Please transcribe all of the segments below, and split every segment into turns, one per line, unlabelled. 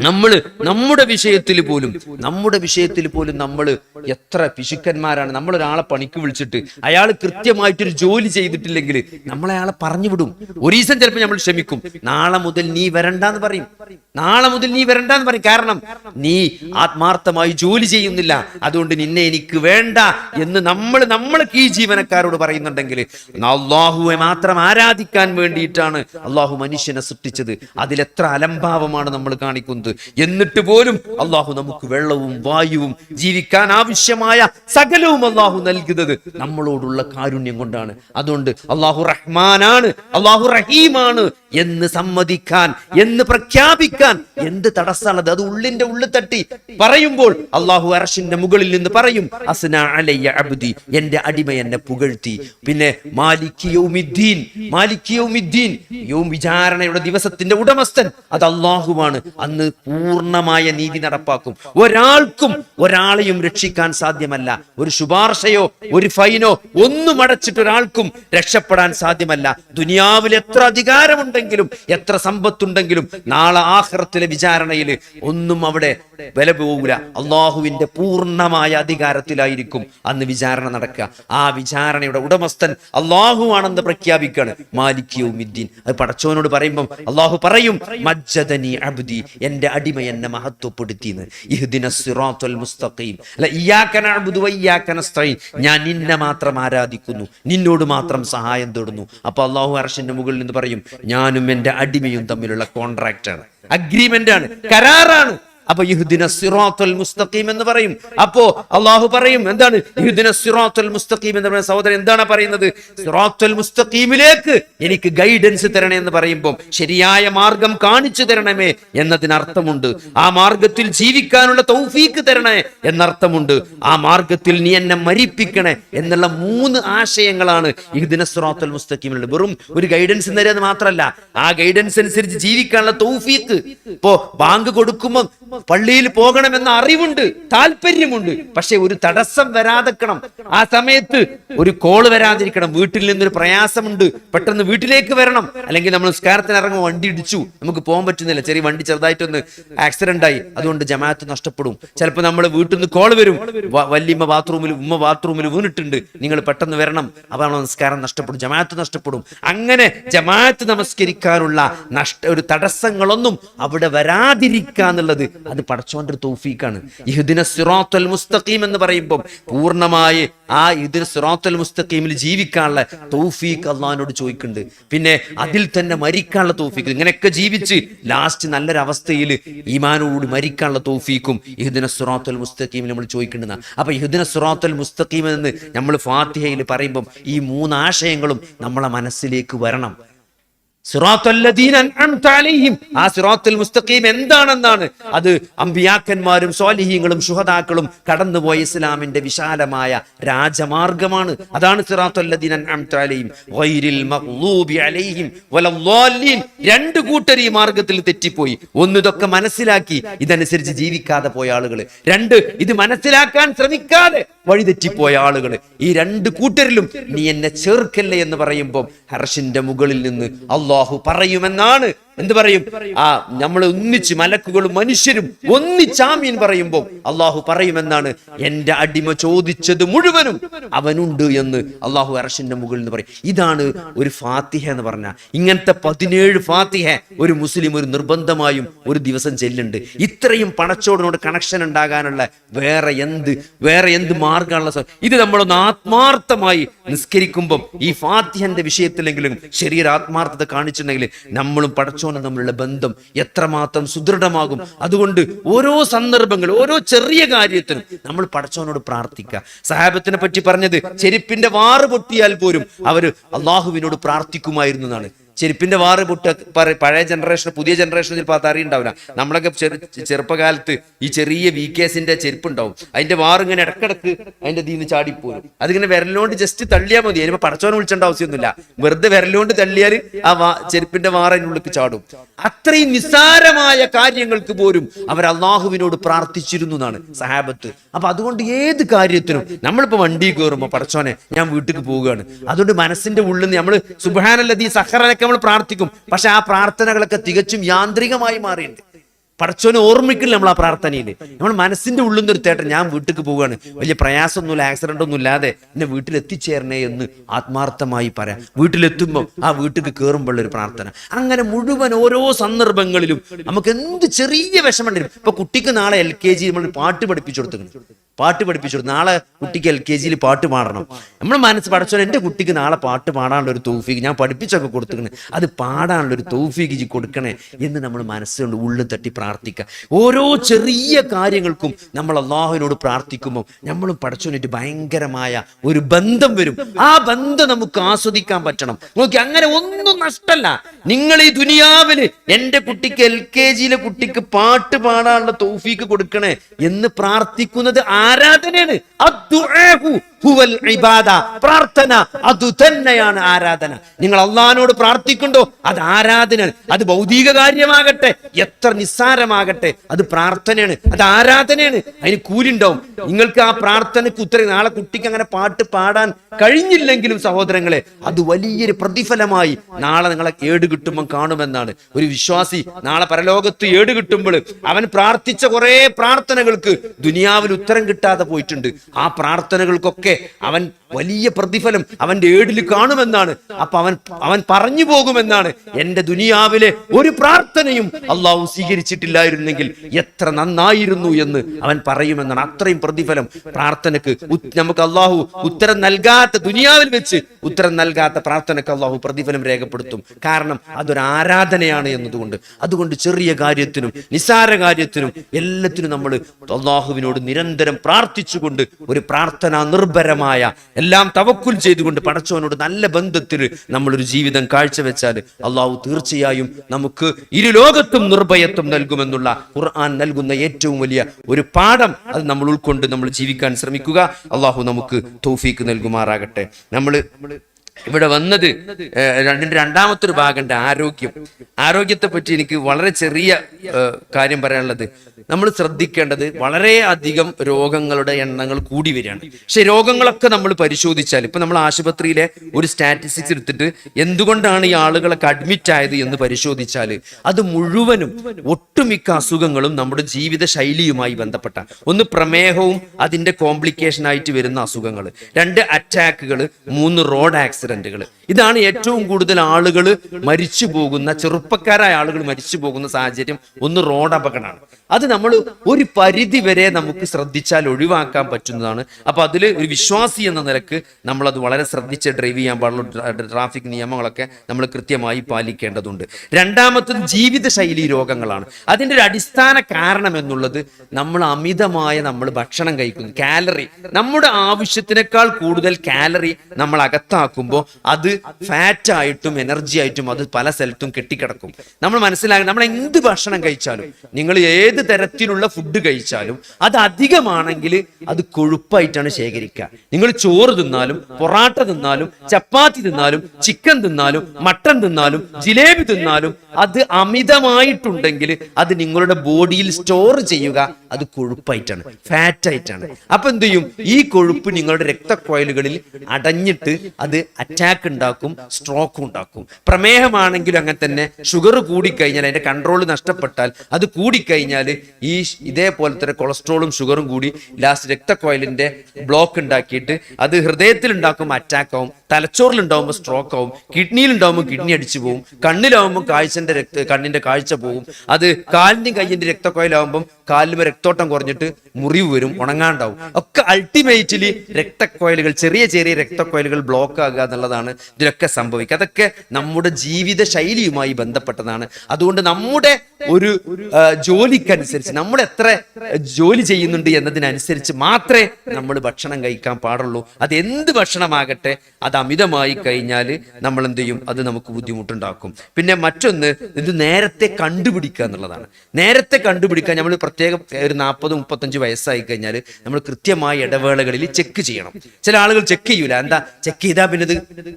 നമ്മൾ നമ്മുടെ വിഷയത്തിൽ പോലും നമ്മുടെ വിഷയത്തിൽ പോലും നമ്മൾ എത്ര പിശുക്കന്മാരാണ്. നമ്മൾ ഒരാളെ പണിക്ക് വിളിച്ചിട്ട് അയാൾ കൃത്യമായിട്ടൊരു ജോലി ചെയ്തിട്ടില്ലെങ്കിൽ നമ്മൾ അയാളെ പറഞ്ഞു വിടും. ഒരു ദിവസം ചിലപ്പോൾ നമ്മൾ ക്ഷമിക്കും. നാളെ മുതൽ നീ വരണ്ടെന്ന് പറയും. നാളെ മുതൽ നീ വരണ്ടെന്ന് പറയും. കാരണം നീ ആത്മാർത്ഥമായി ജോലി ചെയ്യുന്നില്ല. അതുകൊണ്ട് നിന്നെ എനിക്ക് വേണ്ട എന്ന് നമ്മൾ നമ്മൾക്ക് ഈ ജീവനക്കാരോട് പറയുന്നുണ്ടെങ്കിൽ അള്ളാഹുവെ മാത്രം ആരാധിക്കാൻ വേണ്ടിയിട്ടാണ് അള്ളാഹു മനുഷ്യനെ സൃഷ്ടിച്ചത്. അതിലെത്ര അലംഭാവമാണ് നമ്മൾ കാണിക്കുന്നത്. എന്നിട്ട് പോലും അള്ളാഹു നമുക്ക് വെള്ളവും വായുവും ജീവിക്കാൻ ആവശ്യമായ സകലവും അള്ളാഹു നൽകുന്നത് നമ്മളോടുള്ള കാരുണ്യം കൊണ്ടാണ്. അതുകൊണ്ട് അള്ളാഹു റഹ്മാനാണ് അള്ളാഹു റഹീമാണ് എന്ന് സമ്മതിക്കാൻ എന്ന് പ്രഖ്യാപിക്കാൻ എന്ത് തടസ്സമാണത്? അത് ഉള്ളിന്റെ ഉള്ളിൽ തട്ടി പറയുമ്പോൾ അള്ളാഹു അറഷിന്റെ മുകളിൽ നിന്ന് പറയും അസ്ന അലയ്യ അബ്ദി. എന്റെ അടിമ എന്നെ പുകഴ്ത്തി. പിന്നെ മാലിക് യൗമിദ്ദീൻ മാലിക് യൗമിദ്ദീൻ യൗം വിചാരണയുടെ ദിവസത്തിന്റെ ഉടമസ്ഥൻ അത് അള്ളാഹുവാണ്. അന്ന് പൂർണമായ നീതി നടപ്പാക്കും. ഒരാൾക്കും ഒരാളെയും രക്ഷിക്കാൻ സാധ്യമല്ല. ഒരു ശുപാർശയോ ഒരു ഫൈനോ ഒന്നും അടച്ചിട്ട് ഒരാൾക്കും രക്ഷപ്പെടാൻ സാധ്യമല്ല. ദുനിയാവിൽ എത്ര അധികാരമുണ്ടെങ്കിലും എത്ര സമ്പത്തുണ്ടെങ്കിലും നാളെ ആഹ്റത്തിലെ വിചാരണയിൽ ഒന്നും അവിടെ വില പോകൂല. അള്ളാഹുവിന്റെ പൂർണമായ അധികാരത്തിലായിരിക്കും അന്ന് വിചാരണ നടക്കുക. ആ വിചാരണയുടെ ഉടമസ്ഥൻ അള്ളാഹു ആണെന്ന് പ്രഖ്യാപിക്കുകയാണ്. മാലിക്യവും അത് പടച്ചോനോട് പറയുമ്പം അള്ളാഹു പറയും മജ്ജദനി അബ്ദി എന്റെ അടിമ എന്നെ സിറാത്തുൽ മുസ്തഖീം. ഞാൻ നിന്നെ മാത്രം ആരാധിക്കുന്നു. നിന്നോട് മാത്രം സഹായം തേടുന്നു. അപ്പൊ അള്ളാഹു അർഷന്റെ മുകളിൽ നിന്ന് പറയും ഞാനും എന്റെ അടിമയും തമ്മിലുള്ള കോൺട്രാക്റ്റ് ആണ്. അഗ്രിമെന്റ് ആണ്. കരാറാണ്. അപ്പൊ യുഹുദിന സിറാത്തുൽ മുസ്തഖീം എന്ന് പറയും. അപ്പോ അള്ളാഹു പറയും എന്താണ് യുഹുദിന സിറാത്തുൽ മുസ്തഖീം എന്ന് പറയുന്ന സഹോദരൻ എന്താണ് പറയുന്നത്? സിറാത്തുൽ മുസ്തഖീമിലേക്ക് എനിക്ക് ഗൈഡൻസ് തരണേ എന്ന് പറയുമ്പോൾ ശരിയായ മാർഗം കാണിച്ചു തരണമേ എന്നതിന് അർത്ഥമുണ്ട് ആ മാർഗത്തിൽ ജീവിക്കാനുള്ള തൗഫീക്ക് തരണേ എന്നർത്ഥമുണ്ട്. ആ മാർഗത്തിൽ നീ എന്നെ മരിപ്പിക്കണേ എന്നുള്ള മൂന്ന് ആശയങ്ങളാണ് യുഹുദിന സിറാത്തുൽ മുസ്തഖീമിലുള്ളത് വെറും ഒരു ഗൈഡൻസ് തരുന്നത് മാത്രമല്ല ആ ഗൈഡൻസ് അനുസരിച്ച് ജീവിക്കാനുള്ള തൗഫീക്ക്. ഇപ്പോ ബാങ്ക് കൊടുക്കുമ്പോൾ പള്ളിയിൽ പോകണമെന്ന അറിവുണ്ട് താല്പര്യമുണ്ട്. പക്ഷെ ഒരു തടസ്സം വരാതെക്കണം ആ സമയത്ത് ഒരു കോൾ വരാതിരിക്കണം. വീട്ടിൽ നിന്നൊരു പ്രയാസമുണ്ട്. പെട്ടെന്ന് വീട്ടിലേക്ക് വരണം. അല്ലെങ്കിൽ നമ്മൾ നിസ്കാരത്തിന് ഇറങ്ങും വണ്ടി ഇടിച്ചു. നമുക്ക് പോകാൻ പറ്റുന്നില്ല. ചെറിയ വണ്ടി ചെറുതായിട്ടൊന്ന് ആക്സിഡന്റ് ആയി. അതുകൊണ്ട് ജമാഅത്ത് നഷ്ടപ്പെടും. ചിലപ്പോൾ നമ്മൾ വീട്ടിൽ നിന്ന് കോൾ വരും. വല്യമ്മ ബാത്റൂമിൽ ഉമ്മ ബാത്റൂമിൽ വീണിട്ടുണ്ട്. നിങ്ങൾ പെട്ടെന്ന് വരണം. അതാണ് നിസ്കാരം നഷ്ടപ്പെടും. ജമാഅത്ത് നഷ്ടപ്പെടും. അങ്ങനെ ജമാഅത്ത് നമസ്കരിക്കാനുള്ള നഷ്ട ഒരു തടസ്സങ്ങളൊന്നും അവിടെ വരാതിരിക്കുക എന്നുള്ളത് അത് പടച്ചോന്റെ ഒരു തൗഫീക്കാണ് ഇഹുദിന സിറാത്തുൽ മുസ്തഖീം എന്ന് പറയുമ്പോൾ പൂർണമായി ആ ഇഹുദിന സിറാത്തുൽ മുസ്തഖീമിൽ ജീവിക്കാനുള്ള തൗഫീഖ് അള്ളഹാനോട് ചോദിക്കുന്നുണ്ട്. പിന്നെ അതിൽ തന്നെ മരിക്കാനുള്ള തൗഫീഖ് ഇങ്ങനെയൊക്കെ ജീവിച്ച് ലാസ്റ്റ് നല്ലൊരവസ്ഥയിൽ ഈമാനോട് ഈമാനോടുകൂടി മരിക്കാനുള്ള തൗഫീഖും ഇഹുദിന സിറാത്തുൽ മുസ്തഖീമിൽ നമ്മൾ ചോദിക്കേണ്ടതാണ് അപ്പൊ ഇഹുദിന സിറാത്തുൽ മുസ്തഖീം എന്ന് നമ്മൾ ഫാത്തിഹയിൽ പറയുമ്പം ഈ മൂന്ന് ആശയങ്ങളും നമ്മളെ മനസ്സിലേക്ക് വരണം. ആ സിറാത്തുൽ മുസ്തഖീം എന്താണെന്നാണ്? അത് അമ്പിയാക്കന്മാരും സ്വാലിഹീങ്ങളും ശുഹദാക്കളും കടന്നുപോയ ഇസ്ലാമിന്റെ വിശാലമായ രാജമാർഗമാണ്. അതാണ് രണ്ട് കൂട്ടർ ഈ മാർഗത്തിൽ തെറ്റിപ്പോയി. ഒന്ന് ഇതൊക്കെ മനസ്സിലാക്കി ഇതനുസരിച്ച് ജീവിക്കാതെ പോയ ആളുകൾ രണ്ട് ഇത് മനസ്സിലാക്കാൻ ശ്രമിക്കാതെ വഴിതെറ്റിപ്പോയ ആളുകൾ ഈ രണ്ട് കൂട്ടരിലും നീ എന്നെ ചേർക്കല്ലേ എന്ന് പറയുമ്പോൾ ഹർഷിന്റെ മുകളിൽ നിന്ന് അള്ളാഹു പറയുമെന്നാണ് എന്ത് പറയും? ആ നമ്മൾ ഒന്നിച്ച് മലക്കുകളും മനുഷ്യരും ഒന്നിച്ചാമീൻ പറയുമ്പോൾ അള്ളാഹു പറയുമെന്നാണ് എന്റെ അടിമ ചോദിച്ചത് മുഴുവനും. അവനുണ്ട് എന്ന് അള്ളാഹു അറശിന്റെ മുകളിൽ നിന്ന് പറയും. ഇതാണ് ഒരു ഫാത്തിഹ എന്ന് പറഞ്ഞ ഇങ്ങനത്തെ പതിനേഴ് ഫാത്തിഹ ഒരു മുസ്ലിം ഒരു നിർബന്ധമായും ഒരു ദിവസം ചെല്ലുണ്ട് ഇത്രയും പണച്ചോടിനോട് കണക്ഷൻ ഉണ്ടാകാനുള്ള വേറെ എന്ത് വേറെ എന്ത് മാർഗമുള്ള ഇത് നമ്മളൊന്ന് ആത്മാർത്ഥമായി നിസ്കരിക്കുമ്പം ഈ ഫാത്തിഹന്റെ വിഷയത്തിലെങ്കിലും ശരീര ആത്മാർത്ഥത കാണിച്ചിട്ടുണ്ടെങ്കിൽ നമ്മളും പടച്ചോനും തമ്മിലുള്ള ബന്ധം എത്രമാത്രം സുദൃഢമാകും. അതുകൊണ്ട് ഓരോ സന്ദർഭങ്ങൾ ഓരോ ചെറിയ കാര്യത്തിനും നമ്മൾ പടച്ചോനോട് പ്രാർത്ഥിക്കുക. സഹാബത്തിനെ പറ്റി പറഞ്ഞത് ചെരുപ്പിന്റെ വാറ് പൊട്ടിയാൽ പോലും അവർ അള്ളാഹുവിനോട് പ്രാർത്ഥിക്കുമായിരുന്നു എന്നാണ് ചെരുപ്പിന്റെ വാറ് പൊട്ട പഴയ ജനറേഷൻ പുതിയ ജനറേഷൻ ചിലപ്പോൾ അത് അറിയുണ്ടാവില്ല നമ്മളൊക്കെ ചെറു ചെറുപ്പകാലത്ത് ഈ ചെറിയ വി കേസിന്റെ ചെരുപ്പ് ഉണ്ടാവും അതിന്റെ വാറ് ഇങ്ങനെ ഇടക്കിടക്ക് അതിന്റെ ദീന്ന് ചാടിപ്പോരും. അതിങ്ങനെ വിരലോണ്ട് ജസ്റ്റ് തള്ളിയാൽ മതി. അതിനിപ്പോ പടച്ചോനെ വിളിച്ചേണ്ട ആവശ്യമൊന്നുമില്ല. വെറുതെ വിരലോണ്ട് തള്ളിയാൽ ആ വാ ചെരുപ്പിന്റെ വാറ് അതിനുള്ളിൽ ചാടും. അത്രയും നിസ്സാരമായ കാര്യങ്ങൾക്ക് പോലും അവർ അള്ളാഹുവിനോട് പ്രാർത്ഥിച്ചിരുന്നു എന്നാണ് സഹാബത്ത്. അപ്പൊ അതുകൊണ്ട് ഏത് കാര്യത്തിനും നമ്മളിപ്പോ വണ്ടി കയറുമ്പോ പടച്ചോനെ ഞാൻ വീട്ടിലേക്ക് പോവുകയാണ്. അതുകൊണ്ട് മനസ്സിന്റെ ഉള്ളിൽ നിന്ന് നമ്മൾ സുബാനല്ലതി സഹറനൊക്കെ നമ്മൾ പ്രാർത്ഥിക്കും. പക്ഷെ ആ പ്രാർത്ഥനകളൊക്കെ തികച്ചും യാന്ത്രികമായി മാറിയിട്ടുണ്ട്. പടച്ചോനെ ഓർമ്മിക്കില്ല നമ്മൾ ആ പ്രാർത്ഥനയിൽ. നമ്മൾ മനസ്സിന്റെ ഉള്ളിൽ നിന്ന് ഒരു തേട്ടൻ ഞാൻ വീട്ടിലേക്ക് പോവുകയാണ്. വലിയ പ്രയാസമൊന്നുമില്ല ആക്സിഡന്റ് ഒന്നും ഇല്ലാതെ എന്നെ വീട്ടിലെത്തിച്ചേരണേ എന്ന് ആത്മാർത്ഥമായി പറയാം. വീട്ടിലെത്തുമ്പോൾ ആ വീട്ടിലേക്ക് കയറുമ്പോൾ ഒരു പ്രാർത്ഥന. അങ്ങനെ മുഴുവൻ ഓരോ സന്ദർഭങ്ങളിലും നമുക്ക് എന്ത് ചെറിയ വിഷമം ഉണ്ടായിരുന്നു ഇപ്പൊ കുട്ടിക്ക് നാളെ എൽ കെ ജി നമ്മൾ പാട്ട് പഠിപ്പിച്ചു കൊടുത്തു പാട്ട് പഠിപ്പിച്ചു നാളെ കുട്ടിക്ക് എൽ കെ ജിയിൽ പാട്ട് പാടണം. നമ്മൾ മനസ്സ് പഠിച്ചോ എന്റെ കുട്ടിക്ക് നാളെ പാട്ട് പാടാനുള്ള ഒരു തൗഫീക്ക് ഞാൻ പഠിപ്പിച്ചൊക്കെ കൊടുത്തിക്കണേ അത് പാടാനുള്ള ഒരു തൗഫീക്ക് ഇജ്ജ് കൊടുക്കണേ എന്ന് നമ്മൾ മനസ്സുകൊണ്ട് ഉള്ളിൽ തട്ടി പ്രാർത്ഥിക്കുക. ഓരോ ചെറിയ കാര്യങ്ങൾക്കും നമ്മൾ അള്ളാഹുവിനോട് പ്രാർത്ഥിക്കുമ്പോൾ നമ്മളും പഠിച്ചോനിട്ട് ഭയങ്കരമായ ഒരു ബന്ധം വരും. ആ ബന്ധം നമുക്ക് ആസ്വദിക്കാൻ പറ്റണം. നോക്കി അങ്ങനെ ഒന്നും നഷ്ടമല്ല നിങ്ങൾ ഈ ദുനിയാവിന് എന്റെ കുട്ടിക്ക് എൽ കെ ജിയിലെ കുട്ടിക്ക് പാട്ട് പാടാനുള്ള തൗഫീക്ക് കൊടുക്കണേ എന്ന് പ്രാർത്ഥിക്കുന്നത് ആരാധനയാണ്? ഇബാദ. പ്രാർത്ഥന അതുതന്നെയാണ് ആരാധന. നിങ്ങൾ അള്ളഹാനോട് പ്രാർത്ഥിക്കുണ്ടോ അത് ആരാധന അത് ഭൗതിക കാര്യമാകട്ടെ എത്ര നിസ്സാരമാകട്ടെ അത് പ്രാർത്ഥനയാണ് അത് ആരാധനയാണ്. അതിന് കൂലിണ്ടാവും. നിങ്ങൾക്ക് ആ പ്രാർത്ഥനയ്ക്ക് ഉത്തരം നാളെ കുട്ടിക്ക് അങ്ങനെ പാട്ട് പാടാൻ കഴിഞ്ഞില്ലെങ്കിലും സഹോദരങ്ങളെ അത് വലിയൊരു പ്രതിഫലമായി നാളെ നിങ്ങളെ ഏട് കിട്ടുമ്പോൾ കാണുമെന്നാണ്. ഒരു വിശ്വാസി നാളെ പരലോകത്ത് ഏട് കിട്ടുമ്പോൾ അവൻ പ്രാർത്ഥിച്ച കുറെ പ്രാർത്ഥനകൾക്ക് ദുനിയാവിൽ ഉത്തരം കിട്ടാതെ പോയിട്ടുണ്ട്. ആ പ്രാർത്ഥനകൾക്കൊക്കെ അവൻ വലിയ പ്രതിഫലം അവന്റെ ഏടിൽ കാണുമെന്നാണ്. അപ്പൊ അവൻ അവൻ പറഞ്ഞു പോകുമെന്നാണ്. എന്റെ ദുനിയാവിലെ ഒരു പ്രാർത്ഥനയും അള്ളാഹു സ്വീകരിച്ചിട്ടില്ലായിരുന്നെങ്കിൽ എത്ര നന്നായിരുന്നു എന്ന് അവൻ പറയുമെന്നാണ് അത്രയും പ്രതിഫലം. പ്രാർത്ഥനക്ക് നമുക്ക് അള്ളാഹു ഉത്തരം നൽകാത്ത ദുനിയാവിൽ വെച്ച് ഉത്തരം നൽകാത്ത പ്രാർത്ഥനക്ക് അള്ളാഹു പ്രതിഫലം രേഖപ്പെടുത്തും. കാരണം അതൊരു ആരാധനയാണ് എന്നതുകൊണ്ട്. അതുകൊണ്ട് ചെറിയ കാര്യത്തിനും നിസാര കാര്യത്തിനും എല്ലാത്തിനും നമ്മൾ അള്ളാഹുവിനോട് നിരന്തരം പ്രാർത്ഥിച്ചുകൊണ്ട് ഒരു പ്രാർത്ഥന നിർഭരമായ എല്ലാം തവക്കുൽ ചെയ്തുകൊണ്ട് പടച്ചവനോട് നല്ല ബന്ധത്തിൽ നമ്മളൊരു ജീവിതം കാഴ്ചവെച്ചാൽ അള്ളാഹു തീർച്ചയായും നമുക്ക് ഇരു ലോകത്തും നിർഭയത്വം നൽകുമെന്നുള്ള ഖുർആൻ നൽകുന്ന ഏറ്റവും വലിയ ഒരു പാഠം അത് നമ്മൾ ഉൾക്കൊണ്ട് നമ്മൾ ജീവിക്കാൻ ശ്രമിക്കുക. അള്ളാഹു നമുക്ക് തൗഫീക്ക് നൽകുമാറാകട്ടെ. നമ്മൾ ഇവിടെ വന്നത് രണ്ടിന്റെ രണ്ടാമത്തെ ഒരു ഭാഗമുണ്ട് ആരോഗ്യം. ആരോഗ്യത്തെ പറ്റി എനിക്ക് വളരെ ചെറിയ കാര്യം പറയാനുള്ളത്. നമ്മൾ ശ്രദ്ധിക്കേണ്ടത് വളരെ അധികം രോഗങ്ങളുടെ എണ്ണങ്ങൾ കൂടി വരികയാണ്. പക്ഷെ രോഗങ്ങളൊക്കെ നമ്മൾ പരിശോധിച്ചാൽ ഇപ്പൊ നമ്മൾ ആശുപത്രിയിലെ ഒരു സ്റ്റാറ്റിസ്റ്റിക്സ് എടുത്തിട്ട് എന്തുകൊണ്ടാണ് ഈ ആളുകളൊക്കെ അഡ്മിറ്റ് ആയത് എന്ന് പരിശോധിച്ചാൽ അത് മുഴുവനും ഒട്ടുമിക്ക അസുഖങ്ങളും നമ്മുടെ ജീവിത ശൈലിയുമായി ബന്ധപ്പെട്ട ഒന്ന് പ്രമേഹവും അതിന്റെ കോംപ്ലിക്കേഷൻ ആയിട്ട് വരുന്ന അസുഖങ്ങൾ. രണ്ട് അറ്റാക്കുകൾ മൂന്ന് റോഡ് ആക്സിഡന്റുകൾ ഇതാണ് ഏറ്റവും കൂടുതൽ ആളുകൾ മരിച്ചു പോകുന്ന ചെറുപ്പക്കാരായ ആളുകൾ മരിച്ചു പോകുന്ന സാഹചര്യം ഒന്ന് റോഡ് അപകടമാണ്. അത് നമ്മൾ ഒരു പരിധി വരെ നമുക്ക് ശ്രദ്ധിച്ചാൽ ഒഴിവാക്കാൻ പറ്റുന്നതാണ്. അപ്പൊ അതിൽ ഒരു വിശ്വാസി എന്ന നിലയ്ക്ക് നമ്മൾ അത് വളരെ ശ്രദ്ധിച്ച് ഡ്രൈവ് ചെയ്യാൻ പാടുള്ള ട്രാഫിക് നിയമങ്ങളൊക്കെ നമ്മൾ കൃത്യമായി പാലിക്കേണ്ടതുണ്ട്. രണ്ടാമത്തത് ജീവിതശൈലി രോഗങ്ങളാണ്. അതിന്റെ ഒരു അടിസ്ഥാന കാരണം എന്നുള്ളത് നമ്മൾ അമിതമായ നമ്മൾ ഭക്ഷണം കഴിക്കുന്നു. കാലറി. നമ്മുടെ ആവശ്യത്തിനേക്കാൾ കൂടുതൽ കാലറി നമ്മൾ അകത്താക്കുമ്പോൾ അത് ഫാറ്റ് ആയിട്ടും എനർജി ആയിട്ടും അത് പല സ്ഥലത്തും കെട്ടിക്കിടക്കും. നമ്മൾ മനസ്സിലാക്കണം നമ്മൾ എന്ത് ഭക്ഷണം കഴിച്ചാലും നിങ്ങൾ ഏത് തരത്തിലുള്ള ഫുഡ് കഴിച്ചാലും അത് അധികമാണെങ്കിൽ അത് കൊഴുപ്പായിട്ടാണ് ശേഖരിക്കുക. നിങ്ങൾ ചോറ് തിന്നാലും പൊറാട്ട തിന്നാലും ചപ്പാത്തി തിന്നാലും ചിക്കൻ തിന്നാലും മട്ടൻ തിന്നാലും ജിലേബി തിന്നാലും അത് അമിതമായിട്ടുണ്ടെങ്കിൽ അത് നിങ്ങളുടെ ബോഡിയിൽ സ്റ്റോർ ചെയ്യുക അത് കൊഴുപ്പായിട്ടാണ് ഫാറ്റായിട്ടാണ് അപ്പൊ എന്ത് ചെയ്യും? ഈ കൊഴുപ്പ് നിങ്ങളുടെ രക്തക്കോയലുകളിൽ അടഞ്ഞിട്ട് അത് അറ്റാക്ക് ഉണ്ടാക്കും സ്ട്രോക്ക് ഉണ്ടാക്കും. പ്രമേഹമാണെങ്കിലും അങ്ങനെ തന്നെ ഷുഗർ കൂടിക്കഴിഞ്ഞാൽ അതിന്റെ കൺട്രോൾ നഷ്ടപ്പെട്ടാൽ അത് കൂടിക്കഴിഞ്ഞാൽ ഈ ഇതേപോലെ തന്നെ കൊളസ്ട്രോളും ഷുഗറും കൂടി ലാസ്റ്റ് രക്തക്കോയിലിന്റെ ബ്ലോക്ക് ഉണ്ടാക്കിയിട്ട് അത് ഹൃദയത്തിൽ ഉണ്ടാക്കുമ്പോൾ അറ്റാക്ക് ആവും തലച്ചോറിൽ ഉണ്ടാവുമ്പോൾ സ്ട്രോക്ക് ആവും കിഡ്നിയിൽ ഉണ്ടാവുമ്പോൾ കിഡ്നി അടിച്ചു പോകും കണ്ണിലാവുമ്പോൾ കാഴ്ചന്റെ രക്ത കണ്ണിന്റെ കാഴ്ച പോകും അത് കാലിന്റെയും കയ്യിന്റെ രക്തക്കോയിലാവുമ്പം കാലിൽ രക്തോട്ടം കുറഞ്ഞിട്ട് മുറിവ് വരും ഉണങ്ങാണ്ടാവും. ഒക്കെ അൾട്ടിമേറ്റ്ലി രക്തക്കോയലുകൾ ചെറിയ ചെറിയ രക്തക്കോയലുകൾ ബ്ലോക്ക് ആകുക എന്നുള്ളതാണ് ഇതിലൊക്കെ സംഭവിക്കുക. അതൊക്കെ നമ്മുടെ ജീവിത ശൈലിയുമായി ബന്ധപ്പെട്ടതാണ്. അതുകൊണ്ട് നമ്മുടെ ഒരു ജോലിക്കനുസരിച്ച് നമ്മൾ എത്ര ജോലി ചെയ്യുന്നുണ്ട് എന്നതിനനുസരിച്ച് മാത്രമേ നമ്മൾ ഭക്ഷണം കഴിക്കാൻ പാടുള്ളൂ. അത് എന്ത് ഭക്ഷണമാകട്ടെ അത് അമിതമായി കഴിഞ്ഞാൽ നമ്മൾ എന്ത് ചെയ്യും? അത് നമുക്ക് ബുദ്ധിമുട്ടുണ്ടാക്കും. പിന്നെ മറ്റൊന്ന് ഇത് നേരത്തെ കണ്ടുപിടിക്കുക എന്നുള്ളതാണ്. നേരത്തെ കണ്ടുപിടിക്കാൻ നമ്മൾ പ്രത്യേകം ഒരു നാൽപ്പത് മുപ്പത്തഞ്ച് വയസ്സായി കഴിഞ്ഞാൽ നമ്മൾ കൃത്യമായ ഇടവേളകളിൽ ചെക്ക് ചെയ്യണം. ചില ആളുകൾ ചെക്ക് ചെയ്യൂല. എന്താ? ചെക്ക് ചെയ്താൽ പിന്നെ ഇത്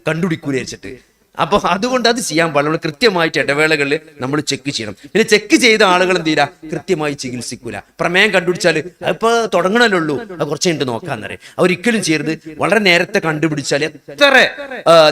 കണ്ടുപിടിക്കൂല വെച്ചിട്ട്. അപ്പൊ അതുകൊണ്ട് അത് ചെയ്യാൻ പാടില്ല. നമ്മൾ കൃത്യമായിട്ട് ഇടവേളകളിൽ നമ്മൾ ചെക്ക് ചെയ്യണം. പിന്നെ ചെക്ക് ചെയ്ത ആളുകൾ എന്ത് ചെയ്യില്ല? കൃത്യമായി ചികിത്സിക്കൂല. പ്രമേയം കണ്ടുപിടിച്ചാൽ ഇപ്പോൾ തുടങ്ങണല്ലേ ഉള്ളൂ. അത് കുറച്ച് കഴിഞ്ഞിട്ട് നോക്കാന്നറിയാം അവരൊരിക്കലും ചെയ്യരുത്. വളരെ നേരത്തെ കണ്ടുപിടിച്ചാൽ എത്ര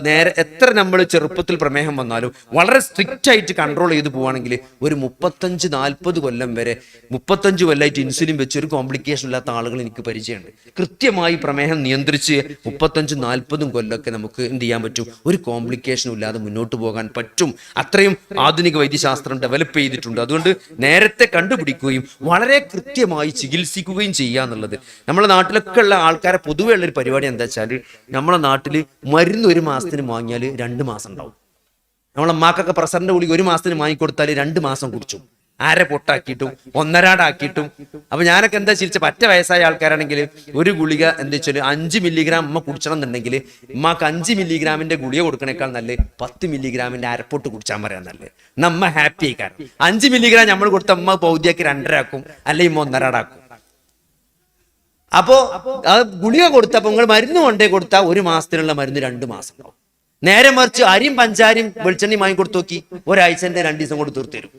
നേരെ എത്ര നമ്മൾ ചെറുപ്പത്തിൽ പ്രമേഹം വന്നാലും വളരെ സ്ട്രിക്റ്റ് ആയിട്ട് കൺട്രോൾ ചെയ്ത് പോവാണെങ്കിൽ ഒരു മുപ്പത്തഞ്ച് നാൽപ്പത് കൊല്ലം വരെ മുപ്പത്തഞ്ച് കൊല്ലമായിട്ട് ഇൻസുലിൻ വെച്ച് ഒരു കോംപ്ലിക്കേഷൻ ഇല്ലാത്ത ആളുകൾ എനിക്ക് പരിചയമുണ്ട്. കൃത്യമായി പ്രമേഹം നിയന്ത്രിച്ച് മുപ്പത്തഞ്ചും നാൽപ്പതും കൊല്ലമൊക്കെ നമുക്ക് എന്ത് ചെയ്യാൻ പറ്റും? ഒരു കോംപ്ലിക്കേഷനും ഇല്ലാതെ മുന്നോട്ട് പോകാൻ പറ്റും. അത്രയും ആധുനിക വൈദ്യശാസ്ത്രം ഡെവലപ്പ് ചെയ്തിട്ടുണ്ട്. അതുകൊണ്ട് നേരത്തെ കണ്ടുപിടിക്കുകയും വളരെ കൃത്യമായി ചികിത്സിക്കുകയും ചെയ്യുക എന്നുള്ളത്. നമ്മുടെ നാട്ടിലൊക്കെ ഉള്ള ആൾക്കാരെ പൊതുവെ ഉള്ളൊരു പരിപാടി എന്താ വെച്ചാൽ നമ്മുടെ നാട്ടിൽ മരുന്ന് ഒരു മാസത്തിന് വാങ്ങിയാൽ രണ്ട് മാസം ഉണ്ടാവും. നമ്മളെ അമ്മാക്കൊക്കെ പ്രസറിന്റെ ഗുളിക ഒരു മാസത്തിന് വാങ്ങിക്കൊടുത്താൽ രണ്ട് മാസം കുടിച്ചു. അര പൊട്ടാക്കിയിട്ടും ഒന്നരാടാക്കിയിട്ടും. അപ്പൊ ഞാനൊക്കെ എന്താ ചിരിച്ച? പറ്റ വയസ്സായ ആൾക്കാരാണെങ്കിൽ ഒരു ഗുളിക എന്താ വെച്ചാൽ അഞ്ച് മില്ലിഗ്രാം അമ്മ കുടിച്ചണം എന്നുണ്ടെങ്കിൽ ഉമ്മക്ക് അഞ്ച് മില്ലിഗ്രാമിന്റെ ഗുളിക കൊടുക്കണേക്കാൾ നല്ല പത്ത് മില്ലിഗ്രാമിന്റെ അരപ്പൊട്ട് കുടിച്ചാൽ പറയാൻ നല്ലത്. നമ്മ ഹാപ്പി ആയിക്കാരം. അഞ്ച് മില്ലിഗ്രാം നമ്മൾ കൊടുത്ത അമ്മ പൗതിയാക്കി രണ്ടരാക്കും അല്ലെങ്കിൽ ഒന്നരാടാക്കും. അപ്പോ ആ ഗുളിക കൊടുത്തപ്പോ നിങ്ങൾ മരുന്ന് കൊണ്ടേ കൊടുത്താൽ ഒരു മാസത്തിനുള്ള മരുന്ന് രണ്ട് മാസം നേരെ മറിച്ച് അരിയും പഞ്ചാരിയും വെളിച്ചെണ്ണയും വാങ്ങി കൊടുത്തു നോക്കി. ഒരാഴ്ചന്റെ രണ്ടു ദിവസം കൊണ്ട് തരും.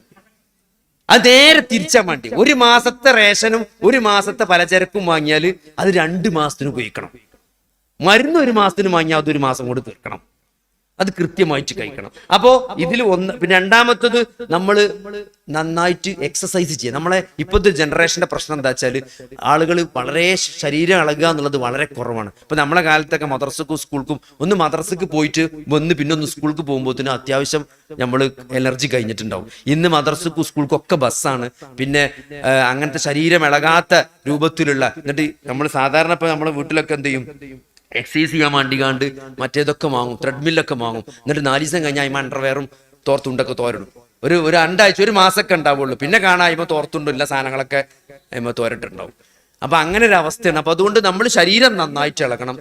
അത് നേരെ തിരിച്ചാൻ വേണ്ടി. ഒരു മാസത്തെ റേഷനും ഒരു മാസത്തെ പലചരക്കും വാങ്ങിയാൽ അത് രണ്ട് മാസത്തിന് ഉപയോഗിക്കണം. മരുന്ന് ഒരു മാസത്തിന് വാങ്ങിയാൽ അത് ഒരു മാസം കൊണ്ട് തീർക്കണം. അത് കൃത്യമായിട്ട് കഴിക്കണം. അപ്പോ ഇതിൽ ഒന്ന് പിന്നെ രണ്ടാമത്തത് നമ്മൾ നന്നായിട്ട് എക്സസൈസ് ചെയ്യുക നമ്മളെ ഇപ്പോഴത്തെ ജനറേഷന്റെ പ്രശ്നം എന്താ വെച്ചാൽ ആളുകൾ വളരെ ശരീരം ഇളകുക എന്നുള്ളത് വളരെ കുറവാണ്. ഇപ്പൊ നമ്മളെ കാലത്തൊക്കെ മദ്രസക്കും സ്കൂൾക്കും ഒന്ന് മദ്രസക്ക് പോയിട്ട് വന്ന് പിന്നെ ഒന്ന് സ്കൂൾക്ക് പോകുമ്പോഴത്തേനും അത്യാവശ്യം നമ്മൾ എനർജി കഴിഞ്ഞിട്ടുണ്ടാവും. ഇന്ന് മദ്രസക്കും സ്കൂൾക്കും ഒക്കെ ബസ്സാണ്. പിന്നെ അങ്ങനത്തെ ശരീരം ഇളകാത്ത രൂപത്തിലുള്ള എന്നിട്ട് നമ്മൾ സാധാരണ ഇപ്പൊ നമ്മളെ വീട്ടിലൊക്കെ എന്ത് ചെയ്യും? എക്സസൈസ് ചെയ്യാൻ വേണ്ടികാണ്ട് മറ്റേതൊക്കെ വാങ്ങും ത്രെഡ്മില്ലൊക്കെ വാങ്ങും. എന്നിട്ട് നാല് ദിവസം കഴിഞ്ഞാൽ അതിമ അണ്ടർവെയറും തോർത്തുണ്ടൊക്കെ തോരണം. ഒരു ഒരു രണ്ടാഴ്ച ഒരു മാസമൊക്കെ ഉണ്ടാവുള്ളൂ. പിന്നെ കാണാൻ തോർത്തുണ്ടും എല്ലാ സാധനങ്ങളൊക്കെ അയിമ തോരട്ടുണ്ടാവും അപ്പൊ അങ്ങനെ ഒരു അവസ്ഥയാണ്. അപ്പൊ അതുകൊണ്ട് നമ്മൾ ശരീരം നന്നായിട്ട് അപ്പൊ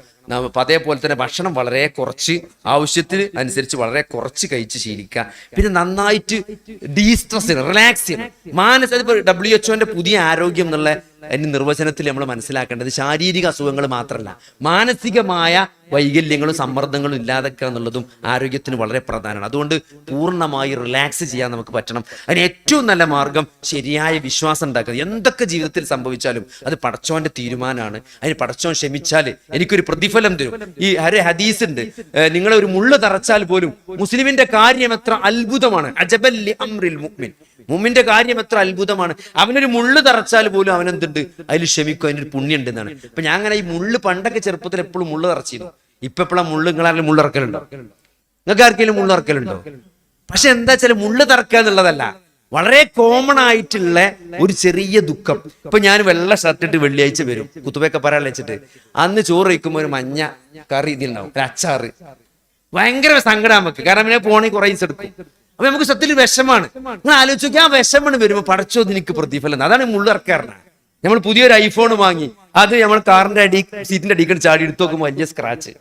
അതേപോലെ തന്നെ ഭക്ഷണം വളരെ കുറച്ച് ആവശ്യത്തിന് അനുസരിച്ച് വളരെ കുറച്ച് കഴിച്ച് ശീലിക്കുക. പിന്നെ നന്നായിട്ട് ഡീസ്ട്രസ് ചെയ്യണം റിലാക്സ് ചെയ്യണം. മാനസിക ഡബ്ല്യു എച്ച്ഒന്റെ പുതിയ ആരോഗ്യം എന്നുള്ള അതിന്റെ നിർവചനത്തിൽ നമ്മൾ മനസ്സിലാക്കേണ്ടത് ശാരീരിക അസുഖങ്ങൾ മാത്രമല്ല മാനസികമായ വൈകല്യങ്ങളും സമ്മർദ്ദങ്ങളും ഇല്ലാതെക്കുക എന്നുള്ളതും ആരോഗ്യത്തിന് വളരെ പ്രധാനമാണ്. അതുകൊണ്ട് പൂർണമായി റിലാക്സ് ചെയ്യാൻ നമുക്ക് പറ്റണം. അതിന് ഏറ്റവും നല്ല മാർഗം ശരിയായ വിശ്വാസം ഉണ്ടാക്കുക. എന്തൊക്കെ ജീവിതത്തിൽ സംഭവിച്ചാലും അത് പടച്ചോന്റെ തീരുമാനമാണ്. അതിന് പടച്ചോൻ ക്ഷമിച്ചാൽ എനിക്കൊരു പ്രതിഫലം തരും. ഈ ഹരേ ഹദീസ് ഉണ്ട്. ഏഹ് നിങ്ങളെ ഒരു മുള്ളു തറച്ചാൽ പോലും മുസ്ലിമിന്റെ കാര്യം എത്ര അത്ഭുതമാണ്. അജബല്ലി അമ്രിൽ മുഹ്മിൻ മുമ്മിന്റെ കാര്യം എത്ര അത്ഭുതമാണ്. അവനൊരു മുള്ളു തറച്ചാൽ പോലും അവൻ എന്തുണ്ട് അതിൽ ക്ഷമിക്കും അതിനൊരു പുണ്യം ഉണ്ടെന്നാണ് അപ്പൊ ഞാൻ അങ്ങനെ ഈ മുള്ള് പണ്ടൊക്കെ ചെറുപ്പത്തിൽ എപ്പോഴും മുള്ളു തറച്ചിരുന്നു. ഇപ്പൊ എപ്പോഴും മുള്ളു നിങ്ങളാരും മുള്ളിറക്കലുണ്ടോ നിങ്ങൾക്ക് ആർക്കെങ്കിലും മുള്ളിറക്കലുണ്ടോ പക്ഷെ എന്താ വെച്ചാൽ മുള്ളു തറക്കുക എന്നുള്ളതല്ല. വളരെ കോമൺ ആയിട്ടുള്ള ഒരു ചെറിയ ദുഃഖം. ഇപ്പൊ ഞാൻ വെള്ള ഷർട്ട് ഇട്ട് വെള്ളിയാഴ്ച വരും. കുത്തുബയൊക്കെ പറയാൻ വെച്ചിട്ട്. അന്ന് ചോറ് വയ്ക്കുമ്പോൾ ഒരു മഞ്ഞ കറി ഇതിലുണ്ടാവും. ഒരു അച്ചാറ്. ഭയങ്കര സങ്കടം നമുക്ക് കാരണം പിന്നെ പോണെങ്കിൽ കുറേ എടുക്കും. അപ്പൊ നമുക്ക് സത്യത്തിൽ വിഷമാണ്. നിങ്ങൾ ആലോചിക്കുക ആ വിഷമാണ് വരുമ്പോൾ പടച്ചോ എനിക്ക് പ്രതിഫലം. അതാണ് മുള്ളിറക്കാരന നമ്മൾ പുതിയൊരു ഐഫോൺ വാങ്ങി. അത് നമ്മൾ കാറിന്റെ അടി സീറ്റിന്റെ അടിക്കൽ ചാടി എടുത്തു നോക്കുമ്പോൾ വലിയ സ്ക്രാച്ച്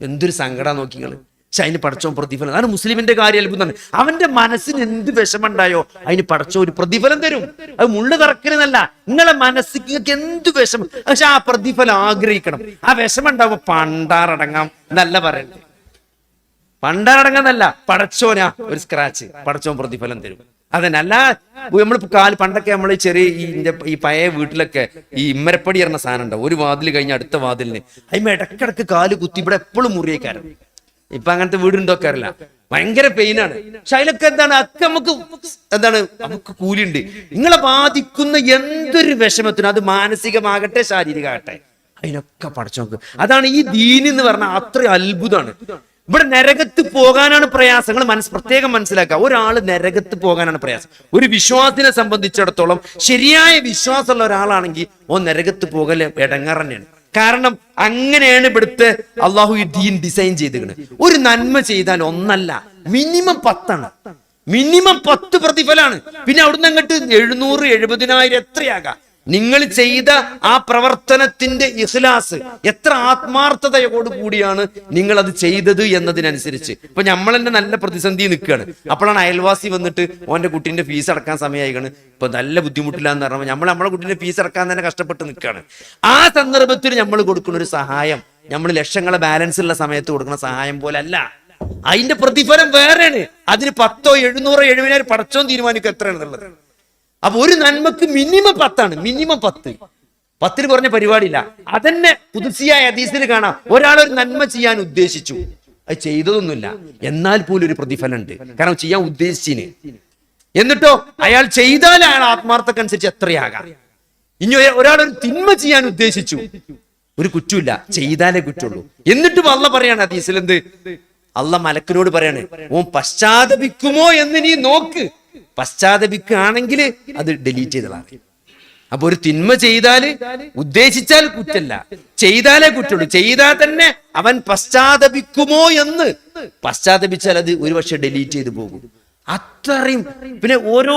എന്തൊരു സങ്കടം നോക്കിങ്ങൾ പക്ഷെ അതിന് പടച്ചോ പ്രതിഫലം. അതാണ് മുസ്ലിമിന്റെ കാര്യം അത്ഭുതമാണ് അവന്റെ മനസ്സിന് എന്ത് വിഷമുണ്ടായോ അതിന് പടച്ചോ ഒരു പ്രതിഫലം തരും. അത് മുള്ളു തറക്കരുതല്ല നിങ്ങളെ മനസ്സിൽ നിങ്ങൾക്ക് എന്ത് വിഷമം? പക്ഷെ ആ പ്രതിഫലം ആഗ്രഹിക്കണം. ആ വിഷമം ഉണ്ടാവുമ്പോ പണ്ടാറടങ്ങാം എന്നല്ല പറയണ്ടേ. പണ്ടാറടങ്ങാന്നല്ല പടച്ചോനാ ഒരു സ്ക്രാച്ച് പടച്ചോൻ പ്രതിഫലം തരും. അതന്നല്ല നമ്മൾ കാൽ പണ്ടൊക്കെ നമ്മൾ ചെറിയ ഈ ഈ പഴയ വീട്ടിലൊക്കെ ഈ ഇമ്മരപ്പടി ഇറങ്ങുന്ന സാധനം ഉണ്ടാവും. ഒരു വാതിൽ കഴിഞ്ഞ അടുത്ത വാതിലിന്. അതിന് ഇടക്കിടക്ക് കാൽ കുത്തി ഇവിടെ എപ്പോഴും മുറിയേക്കാരം. ഇപ്പൊ അങ്ങനത്തെ വീടുണ്ടോ അറിയില്ല ഭയങ്കര പെയിനാണ് പക്ഷെ അതിലൊക്കെ എന്താണ്? അതൊക്കെ നമുക്ക് എന്താണ്? നമുക്ക് കൂലിയുണ്ട്. നിങ്ങളെ ബാധിക്കുന്ന എന്തൊരു വിഷമത്തിനും അത് മാനസികമാകട്ടെ ശാരീരികമാകട്ടെ. അതിനൊക്കെ പഠിച്ചു നോക്ക്. അതാണ് ഈ ദീൻ എന്ന് പറഞ്ഞാൽ അത്ര അത്ഭുതമാണ്. ഇവിടെ നരകത്ത് പോകാനാണ് പ്രയാസങ്ങൾ മനസ്സ് പ്രത്യേകം മനസ്സിലാക്കുക. ഒരാൾ നരകത്ത് പോകാനാണ് പ്രയാസം. ഒരു വിശ്വാസത്തിനെ സംബന്ധിച്ചിടത്തോളം ശരിയായ വിശ്വാസമുള്ള ഒരാളാണെങ്കിൽ ഓ നരകത്ത് പോകൽ ഇടങ്ങാറ് തന്നെയാണ്. കാരണം അങ്ങനെയാണ് ഇവിടുത്തെ അള്ളാഹു ഈ ദീൻ ഡിസൈൻ ചെയ്തിരിക്കുന്നത് ഒരു നന്മ ചെയ്താൽ ഒന്നല്ല മിനിമം പത്താണ്. മിനിമം പത്ത് പ്രതിഫലാണ് പിന്നെ അവിടുന്ന് അങ്ങോട്ട് എഴുന്നൂറ് എഴുപതിനായിരം എത്രയാകാം? നിങ്ങൾ ചെയ്ത ആ പ്രവർത്തനത്തിന്റെ ഇഖ്ലാസ് എത്ര ആത്മാർത്ഥതയോട് കൂടിയാണ് നിങ്ങൾ അത് ചെയ്തത് എന്നതിനനുസരിച്ച്. ഇപ്പൊ നമ്മൾ തന്നെ നല്ല പ്രതിസന്ധി നിൽക്കുകയാണ്. അപ്പോഴാണ് അയൽവാസി വന്നിട്ട് ഓന്റെ കുട്ടീന്റെ ഫീസ് അടക്കാൻ സമയമായിക്കാണ്. ഇപ്പൊ നല്ല ബുദ്ധിമുട്ടില്ലാന്ന് പറഞ്ഞാൽ നമ്മൾ നമ്മളെ കുട്ടീന്റെ ഫീസ് അടക്കാൻ തന്നെ കഷ്ടപ്പെട്ട് നിൽക്കുകയാണ്. ആ സന്ദർഭത്തിൽ നമ്മൾ കൊടുക്കുന്ന ഒരു സഹായം നമ്മൾ ലക്ഷങ്ങളെ ബാലൻസ് ഉള്ള സമയത്ത് കൊടുക്കുന്ന സഹായം പോലെ അല്ല അതിന്റെ പ്രതിഫലം വേറെയാണ്. അതിന് പത്തോ എഴുന്നൂറോ എഴുപതിനായിരം പടച്ചോ തീരുമാനിക്കും എത്രയാണെന്നുള്ളത്. അപ്പൊ ഒരു നന്മക്ക് മിനിമം പത്താണ് മിനിമം പത്ത്. പത്തിൽ കുറഞ്ഞ പരിപാടിയില്ല. അതന്നെ പുതുസിയായ അതീസിൽ കാണാം. ഒരാൾ ഒരു നന്മ ചെയ്യാൻ ഉദ്ദേശിച്ചു. അത് ചെയ്തതൊന്നുമില്ല. എന്നാൽ പോലും ഒരു പ്രതിഫലം ഉണ്ട് കാരണം ചെയ്യാൻ ഉദ്ദേശിച്ചിന്. എന്നിട്ടോ അയാൾ ചെയ്താൽ അയാൾ ആത്മാർത്ഥക്കനുസരിച്ച് എത്രയാകാം? ഇനി ഒരാൾ ഒരു തിന്മ ചെയ്യാൻ ഉദ്ദേശിച്ചു. ഒരു കുറ്റമില്ല ചെയ്താലേ കുറ്റുള്ളൂ എന്നിട്ടും അല്ല പറയാണ് ഹദീസിൽ എന്ത് അല്ല മലക്കിനോട് പറയാണ് ഓൻ പശ്ചാത്തപിക്കുമോ എന്ന് നീ നോക്ക്. പശ്ചാത്തപിക്കുകയാണെങ്കിൽ അത് ഡിലീറ്റ് ചെയ്തതാണ്. അപ്പൊ ഒരു തിന്മ ചെയ്താൽ ഉദ്ദേശിച്ചാൽ കുറ്റല്ല. ചെയ്താലേ കുറ്റുള്ളൂ ചെയ്താൽ തന്നെ അവൻ പശ്ചാത്തപിക്കുമോ എന്ന്. പശ്ചാത്തപിച്ചാൽ അത് ഒരുപക്ഷെ ഡിലീറ്റ് ചെയ്തു പോകും. അത്രയും. പിന്നെ ഓരോ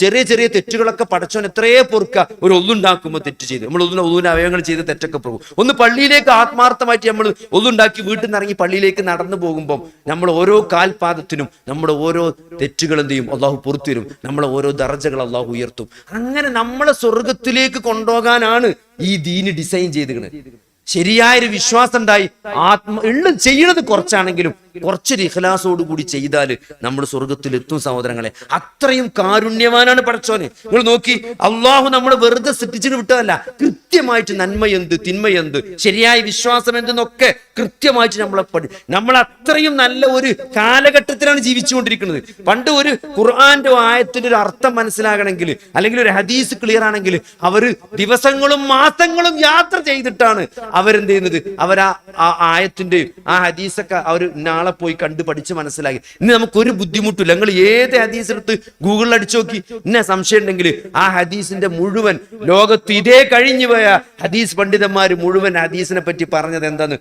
ചെറിയ ചെറിയ തെറ്റുകളൊക്കെ പഠിച്ചവൻ എത്രയേ പൊറുക്ക. ഒരു ഒന്നുണ്ടാക്കുമ്പോൾ തെറ്റ് ചെയ്ത്. നമ്മൾ ഒന്നിനെ ഒന്നിനെ അവയവങ്ങൾ ചെയ്ത് തെറ്റൊക്കെ പോകും. ഒന്ന് പള്ളിയിലേക്ക് ആത്മാർത്ഥമായിട്ട് നമ്മൾ ഒന്നുണ്ടാക്കി വീട്ടിൽ നിന്ന് ഇറങ്ങി പള്ളിയിലേക്ക് നടന്നു പോകുമ്പോൾ നമ്മൾ ഓരോ കാൽപാദത്തിനും നമ്മുടെ ഓരോ തെറ്റുകൾ എന്ത് ചെയ്യും? അള്ളാഹു പുറത്തു തരും. നമ്മളെ ഓരോ ദർജകൾ അള്ളാഹു ഉയർത്തും. അങ്ങനെ നമ്മളെ സ്വർഗത്തിലേക്ക് കൊണ്ടുപോകാനാണ് ഈ ദീന് ഡിസൈൻ ചെയ്തിരിക്കുന്നത് ശരിയായൊരു വിശ്വാസം ഉണ്ടായി. ആത്മ എണ്ണം ചെയ്യണത് കുറച്ചാണെങ്കിലും കുറച്ചൊരു ഇഖലാസോട് കൂടി ചെയ്താൽ നമ്മൾ സ്വർഗത്തിൽ എത്തും സഹോദരങ്ങളെ. അത്രയും കാരുണ്യവാനാണ് പടച്ചോന്. നിങ്ങൾ നോക്കി അള്ളാഹു നമ്മളെ വെറുതെ സൃഷ്ടിച്ചിട്ട് വിട്ടതല്ല. കൃത്യമായിട്ട് നന്മ എന്ത് തിന്മ എന്ത് ശരിയായ വിശ്വാസം എന്തെന്നൊക്കെ കൃത്യമായിട്ട് നമ്മളെ പഠി നമ്മൾ അത്രയും നല്ല ഒരു കാലഘട്ടത്തിലാണ് ജീവിച്ചുകൊണ്ടിരിക്കുന്നത്. പണ്ട് ഒരു ഖുർആന്റെ ആയത്തിന്റെ ഒരു അർത്ഥം മനസ്സിലാകണമെങ്കിൽ അല്ലെങ്കിൽ ഒരു ഹദീസ് ക്ലിയർ ആണെങ്കിൽ അവർ ദിവസങ്ങളും മാസങ്ങളും യാത്ര ചെയ്തിട്ടാണ് അവരെന്ത് ചെയ്യുന്നത്? അവരാ ആ ആയത്തിന്റെ ആ ഹദീസൊക്കെ അവർ നാളെ പോയി കണ്ട് പഠിച്ച് മനസ്സിലാക്കി. ഇനി നമുക്കൊരു ബുദ്ധിമുട്ടില്ല. നിങ്ങൾ ഏത് ഹദീസ് എടുത്ത് ഗൂഗിളിൽ അടിച്ചു നോക്കി. ഇന്ന സംശയം ഉണ്ടെങ്കിൽ ആ ഹദീസിന്റെ മുഴുവൻ ലോകത്ത് ഇതേ കഴിഞ്ഞു പോയ ഹദീസ് പണ്ഡിതന്മാർ മുഴുവൻ ഹദീസിനെ പറ്റി പറഞ്ഞത് എന്താന്ന്